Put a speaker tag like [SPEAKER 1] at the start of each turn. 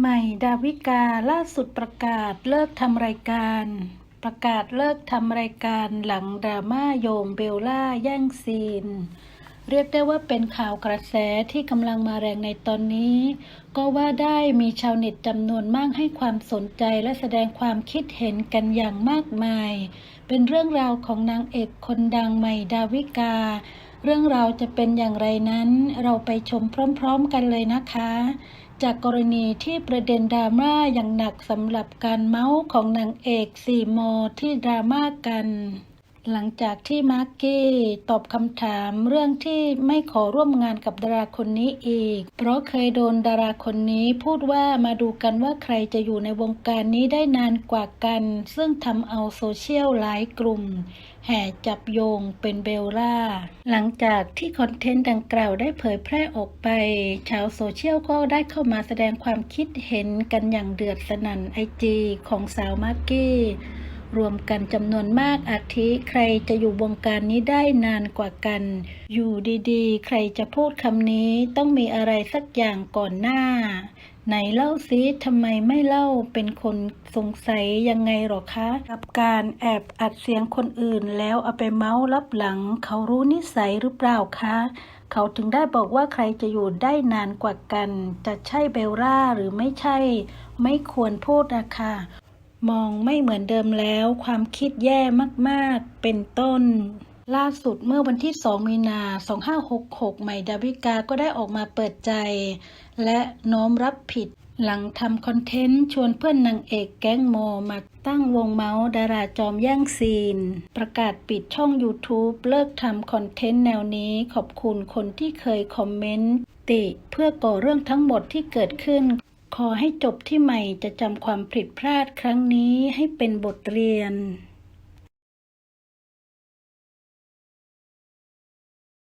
[SPEAKER 1] ใหม่ดาวิกาล่าสุดประกาศเลิกทำรายการ ประกาศเลิกทำรายการหลังดราม่าโยงเบลล่าแย่งซีน เรียกได้ว่าเป็นข่าวกระแสที่กำลังมาแรงในตอนนี้ ก็ว่าได้มีชาวเน็ตจำนวนมากให้ความสนใจและแสดงความคิดเห็นกันอย่างมากมาย เป็นเรื่องราวของนางเอกคนดังใหม่ดาวิกา เรื่องราวจะเป็นอย่างไรนั้นเราไปชมพร้อมๆกันเลยนะคะ จากกรณีที่ประเด็นดราม่าอย่างหนักสำหรับการเมาส์ของนางเอกสี่โมที่ดราม่ากัน หลังจากที่มาร์กี้ตอบคำถามเรื่องที่ไม่ขอร่วมงานกับดาราคนนี้อีก เพราะเคยโดนดาราคนนี้พูดว่ามาดูกันว่าใครจะอยู่ในวงการนี้ได้นานกว่ากัน ซึ่งทำเอาโซเชียลหลายกลุ่ม แห่จับโยงเป็นเบลล่า หลังจากที่คอนเทนต์ดังกล่าวได้เผยแพร่ออกไป ชาวโซเชียลก็ได้เข้ามาแสดงความคิดเห็นกันอย่างเดือดสนั่นไอจีของสาวมากกี้ รวมกันจำนวนมากอาทิใครจะอยู่วงการนี้ได้นานกว่ากัน อยู่ดีๆ ใครจะพูดคำนี้ต้องมีอะไรสักอย่างก่อนหน้า ไหนเล่าซิทำไมไม่เล่าเป็นคนสงสัยยังไงหรอคะ กับการแอบอัดเสียงคนอื่นแล้วเอาไปเมาส์รับหลัง เขารู้นิสัยหรือเปล่าคะเขาถึงได้บอกว่าใครจะอยู่ได้นานกว่ากัน จะใช่เบลล่าหรือไม่ใช่ ไม่ควรพูดนะคะ มองไม่เหมือนเดิมแล้ว ความคิดแย่มากๆ เป็นต้น ล่าสุดเมื่อวันที่ 2 มีนา 2566 ใหม่ดาวิกาก็ได้ออกมาเปิดใจ และน้อมรับผิด หลังทำคอนเทนต์ชวนเพื่อนนางเอกแก๊งโมมาตั้งวงเมาส์ดาราจอมแย่งซีน ประกาศปิดช่อง YouTube เลิกทำคอนเทนต์แนวนี้ขอบคุณคนที่เคยคอมเมนต์ติเพื่อก่อเรื่องทั้งหมดที่เกิดขึ้น ขอให้จบที่ใหม่จะจำความผิดพลาดครั้งนี้ให้เป็นบทเรียน